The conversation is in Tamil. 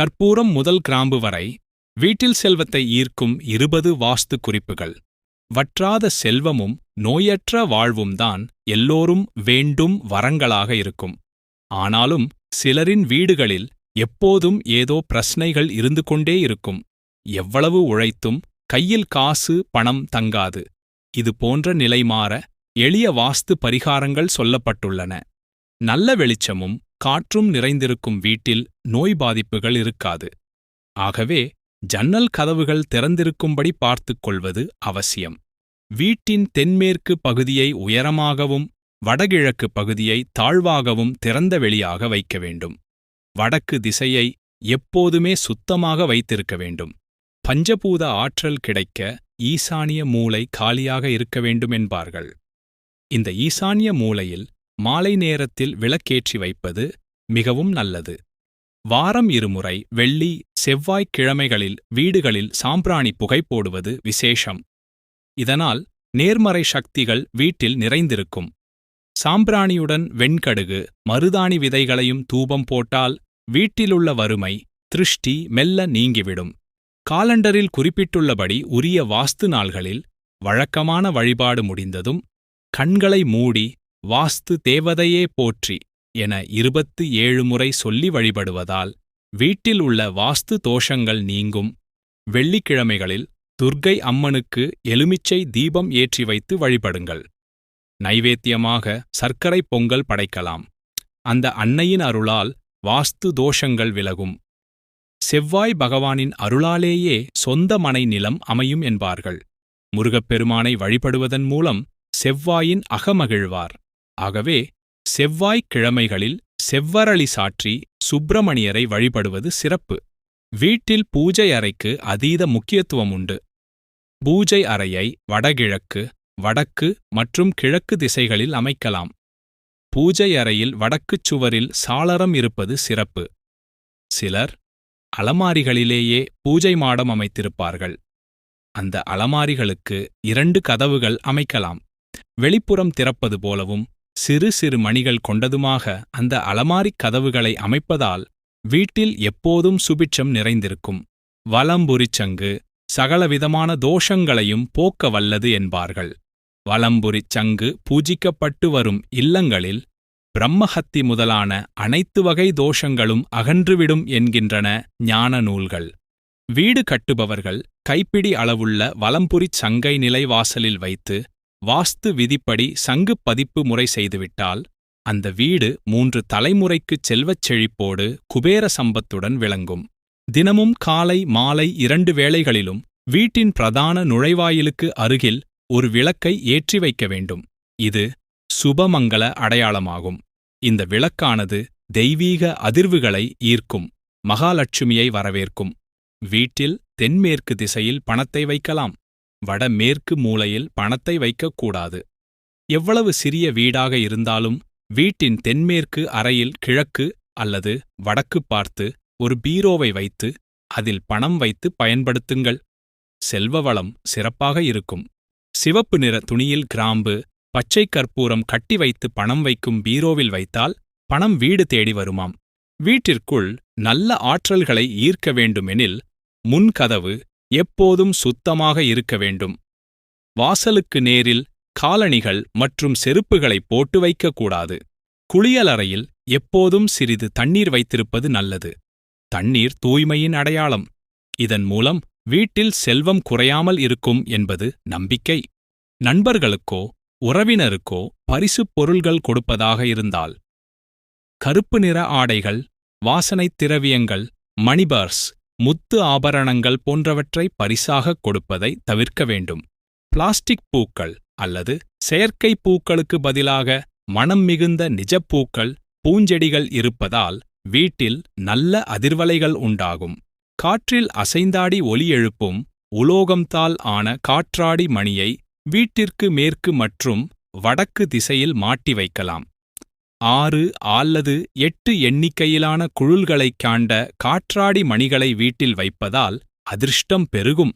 கற்பூரம் முதல் கிராம்பு வரை வீட்டில் செல்வத்தை ஈர்க்கும் இருபது வாஸ்து குறிப்புகள். வற்றாத செல்வமும் நோயற்ற வாழ்வும் தான் எல்லோரும் வேண்டும் வரங்களாக இருக்கும். ஆனாலும் சிலரின் வீடுகளில் எப்போதும் ஏதோ பிரச்சனைகள் இருந்து கொண்டே இருக்கும். எவ்வளவு உழைத்தும் கையில் காசு பணம் தங்காது. இது போன்ற நிலை மாற எளிய வாஸ்து பரிகாரங்கள் சொல்லப்பட்டுள்ளன. நல்ல வெளிச்சமும் காற்றும் நிறைந்திருக்கும் வீட்டில் நோய் பாதிப்புகள் இருக்காது. ஆகவே ஜன்னல் கதவுகள் திறந்திருக்கும்படி பார்த்துக் கொள்வது அவசியம். வீட்டின் தென்மேற்கு பகுதியை உயரமாகவும் வடகிழக்கு பகுதியை தாழ்வாகவும் திறந்த வெளியாக வைக்க வேண்டும். வடக்கு திசையை எப்போதுமே சுத்தமாக வைத்திருக்க வேண்டும். பஞ்சபூத ஆற்றல் கிடைக்க ஈசானிய மூலை காலியாக இருக்க வேண்டும் என்பார்கள். இந்த ஈசானிய மூலையில் மாலை நேரத்தில் விளக்கேற்றி வைப்பது மிகவும் நல்லது. வாரம் இருமுறை வெள்ளி செவ்வாய் கிழமைகளில் வீடுகளில் சாம்பிராணி புகை போடுவது விசேஷம். இதனால் நேர்மறை சக்திகள் வீட்டில் நிறைந்திருக்கும். சாம்பிராணியுடன் வெண்கடுகு மருதாணி விதைகளையும் தூபம் போட்டால் வீட்டிலுள்ள வறுமை திருஷ்டி மெல்ல நீங்கிவிடும். காலண்டரில் குறிப்பிட்டுள்ளபடி உரிய வாஸ்து நாள்களில் வழக்கமான வழிபாடு முடிந்ததும் கண்களை மூடி வாஸ்து தேவதையே போற்றி என இருபத்து ஏழு முறை சொல்லி வழிபடுவதால் வீட்டில் உள்ள வாஸ்து தோஷங்கள் நீங்கும். வெள்ளிக்கிழமைகளில் துர்க்கை அம்மனுக்கு எலுமிச்சை தீபம் ஏற்றி வைத்து வழிபடுங்கள். நைவேத்தியமாக சர்க்கரை பொங்கல் படைக்கலாம். அந்த அன்னையின் அருளால் வாஸ்து தோஷங்கள் விலகும். செவ்வாய் பகவானின் அருளாலேயே சொந்த மனை நிலம் அமையும் என்பார்கள். முருகப்பெருமானை வழிபடுவதன் மூலம் செவ்வாயின் அகமகிழ்வார். ஆகவே செவ்வாய்க் கிழமைகளில் செவ்வரளி சாற்றி சுப்பிரமணியரை வழிபடுவது சிறப்பு. வீட்டில் பூஜை அறைக்கு அதீத முக்கியத்துவம் உண்டு. பூஜை அறையை வடகிழக்கு வடக்கு மற்றும் கிழக்கு திசைகளில் அமைக்கலாம். பூஜை அறையில் வடக்குச் சுவரில் சாளரம் இருப்பது சிறப்பு. சிலர் அலமாரிகளிலேயே பூஜை மாடம் அமைத்திருப்பார்கள். அந்த அலமாரிகளுக்கு இரண்டு கதவுகள் அமைக்கலாம். வெளிப்புறம் திறப்பது போலவும் சிறு சிறு மணிகள் கொண்டதுமாக அந்த அலமாரிக் கதவுகளை அமைப்பதால் வீட்டில் எப்போதும் சுபிட்சம் நிறைந்திருக்கும். வலம்புரிச்சங்கு சகலவிதமான தோஷங்களையும் போக்க வல்லது என்பார்கள். வலம்புரிச் சங்கு பூஜிக்கப்பட்டு வரும் இல்லங்களில் பிரம்மஹத்தி முதலான அனைத்து வகை தோஷங்களும் அகன்றுவிடும் என்கின்றன ஞான நூல்கள். வீடு கட்டுபவர்கள் கைப்பிடி அளவுள்ள வலம்புரிச் சங்கை நிலைவாசலில் வைத்து வாஸ்து விதிப்படி சங்கு பதிப்பு முறை செய்துவிட்டால் அந்த வீடு மூன்று தலைமுறைக்குச் செல்வச் செழிப்போடு குபேர சம்பத்துடன் விளங்கும். தினமும் காலை மாலை இரண்டு வேளைகளிலும் வீட்டின் பிரதான நுழைவாயிலுக்கு அருகில் ஒரு விளக்கை ஏற்றி வைக்க வேண்டும். இது சுபமங்கல அடையாளமாகும். இந்த விளக்கானது தெய்வீக அதிர்வுகளை ஈர்க்கும் மகாலட்சுமியை வரவேற்கும். வீட்டில் தென்மேற்கு திசையில் பணத்தை வைக்கலாம். வடமேற்கு மூலையில் பணத்தை வைக்கக்கூடாது. எவ்வளவு சிறிய வீடாக இருந்தாலும் வீட்டின் தென்மேற்கு அறையில் கிழக்கு அல்லது வடக்கு பார்த்து ஒரு பீரோவை வைத்து அதில் பணம் வைத்து பயன்படுத்துங்கள். செல்வ வளம் சிறப்பாக இருக்கும். சிவப்பு நிற துணியில் கிராம்பு பச்சை கற்பூரம் கட்டி வைத்து பணம் வைக்கும் பீரோவில் வைத்தால் பணம் வீடு தேடி வருமாம். வீட்டிற்குள் நல்ல ஆற்றல்களை ஈர்க்க வேண்டுமெனில் முன்கதவு எப்போதும் சுத்தமாக இருக்க வேண்டும். வாசலுக்கு நேரில் காலணிகள் மற்றும் செருப்புகளை போட்டு வைக்கக்கூடாது குளியலறையில் எப்போதும் சிறிது தண்ணீர் வைத்திருப்பது நல்லது. தண்ணீர் தூய்மையின் அடையாளம். இதன் மூலம் வீட்டில் செல்வம் குறையாமல் இருக்கும் என்பது நம்பிக்கை. நண்பர்களுக்கோ உறவினருக்கோ பரிசுப் பொருள்கள் கொடுப்பதாக இருந்தால். கருப்பு நிற ஆடைகள் வாசனைத் திரவியங்கள் மணிபர்ஸ் முத்து ஆபரணங்கள் போன்றவற்றை பரிசாகக் கொடுப்பதை தவிர்க்க வேண்டும். பிளாஸ்டிக் பூக்கள் அல்லது செயற்கை பூக்களுக்கு பதிலாக மனம் மிகுந்த நிஜப்பூக்கள் பூஞ்செடிகள் இருப்பதால் வீட்டில் நல்ல அதிர்வலைகள் உண்டாகும். காற்றில் அசைந்தாடி ஒலி எழுப்பும் உலோகம்தால் ஆன காற்றாடி மணியை வீட்டிற்கு மேற்கு மற்றும் வடக்கு திசையில் மாட்டி வைக்கலாம். ஆறு அல்லது எட்டு எண்ணிக்கையிலான குழுல்களைக் காண்ட காற்றாடி மணிகளை வீட்டில் வைப்பதால் அதிர்ஷ்டம் பெருகும்.